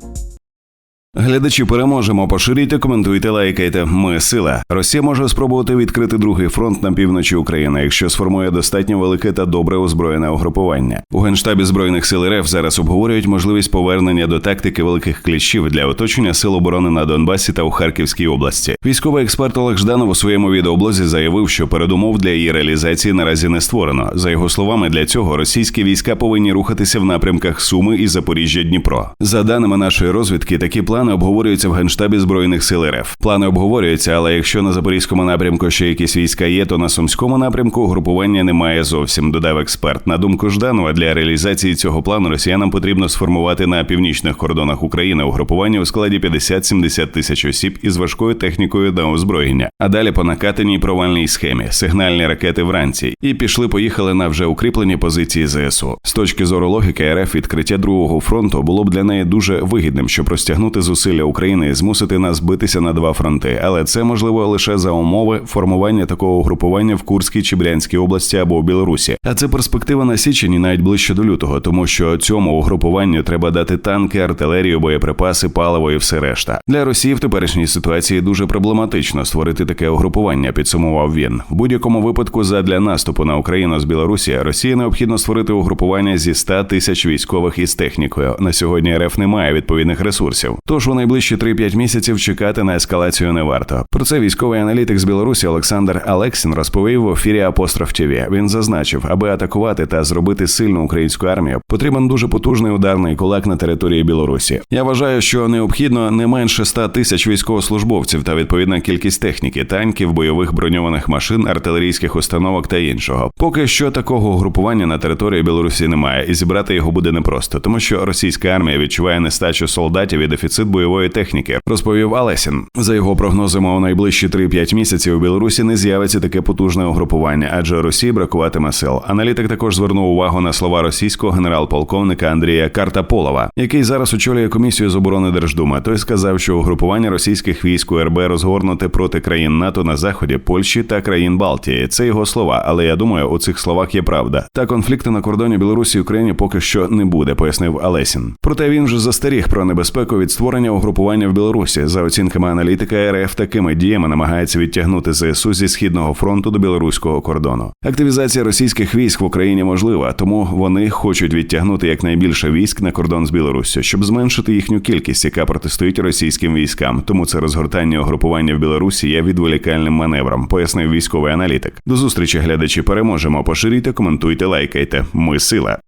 Música Глядачі переможемо. Поширюйте, коментуйте, лайкайте. Ми сила. Росія може спробувати відкрити другий фронт на півночі України, якщо сформує достатньо велике та добре озброєне угрупування. У генштабі збройних сил РФ зараз обговорюють можливість повернення до тактики великих кліщів для оточення сил оборони на Донбасі та у Харківській області. Військовий експерт Олег Жданов у своєму відеоблозі заявив, що передумов для її реалізації наразі не створено. За його словами, для цього російські війська повинні рухатися в напрямках Суми і Запоріжжя Дніпро. За даними нашої розвідки, такі плани обговорюються в генштабі збройних сил РФ. Плани обговорюються, але якщо на запорізькому напрямку ще якісь війська є, то на сумському напрямку групування немає зовсім. Додав експерт. На думку Жданова, для реалізації цього плану росіянам потрібно сформувати на північних кордонах України угрупування у складі 50-70 тисяч осіб із важкою технікою на озброєння, а далі по накатаній провальній схемі, сигнальні ракети вранці, і пішли, поїхали на вже укріплені позиції ЗСУ. З точки зору логіки РФ відкриття другого фронту було б для неї дуже вигідним, щоб розтягнути зусилля України змусити нас битися на два фронти. Але це можливо лише за умови формування такого угрупування в Курській чи Брянській області або в Білорусі. А це перспектива на січень і навіть ближче до лютого, тому що цьому угрупуванню треба дати танки, артилерію, боєприпаси, паливо і все решта. Для Росії в теперішній ситуації дуже проблематично створити таке угрупування. Підсумував він в будь-якому випадку. Задля наступу на Україну з Білорусі Росії необхідно створити угрупування зі 100 тисяч військових із технікою. На сьогодні РФ не має відповідних ресурсів. Тож у найближчі 3-5 місяців чекати на ескалацію не варто. Про це військовий аналітик з Білорусі Олександр Алексін розповів в ефірі Апостроф ТВ. Він зазначив, аби атакувати та зробити сильну українську армію, потрібен дуже потужний ударний кулак на території Білорусі. Я вважаю, що необхідно не менше 100 тисяч військовослужбовців та відповідна кількість техніки, танків, бойових броньованих машин, артилерійських установок та іншого. Поки що такого групування на території Білорусі немає, і зібрати його буде непросто, тому що російська армія відчуває нестачу солдатів і дефіцит бойової техніки, розповів Алесін. За його прогнозами, у найближчі 3-5 місяців у Білорусі не з'явиться таке потужне угрупування, адже Росії бракуватиме сил. Аналітик також звернув увагу на слова російського генерал-полковника Андрія Картаполова, який зараз очолює комісію з оборони Держдуми. Той сказав, що угрупування російських військ у РБ розгорнуте проти країн НАТО на заході, Польщі та країн Балтії. Це його слова, але я думаю, у цих словах є правда. Та конфлікту на кордоні Білорусі і України поки що не буде, пояснив Алесін. Проте він вже застеріг про небезпеку від створення угрупування в Білорусі. За оцінками аналітика, РФ такими діями намагається відтягнути ЗСУ зі східного фронту до білоруського кордону. Активізація російських військ в Україні можлива, тому вони хочуть відтягнути якнайбільше військ на кордон з Білоруссю, щоб зменшити їхню кількість, яка протистоїть російським військам. Тому це розгортання угрупування в Білорусі є відволікальним маневром, пояснив військовий аналітик. До зустрічі, глядачі, переможемо. Поширюйте, коментуйте, лайкайте. Ми сила.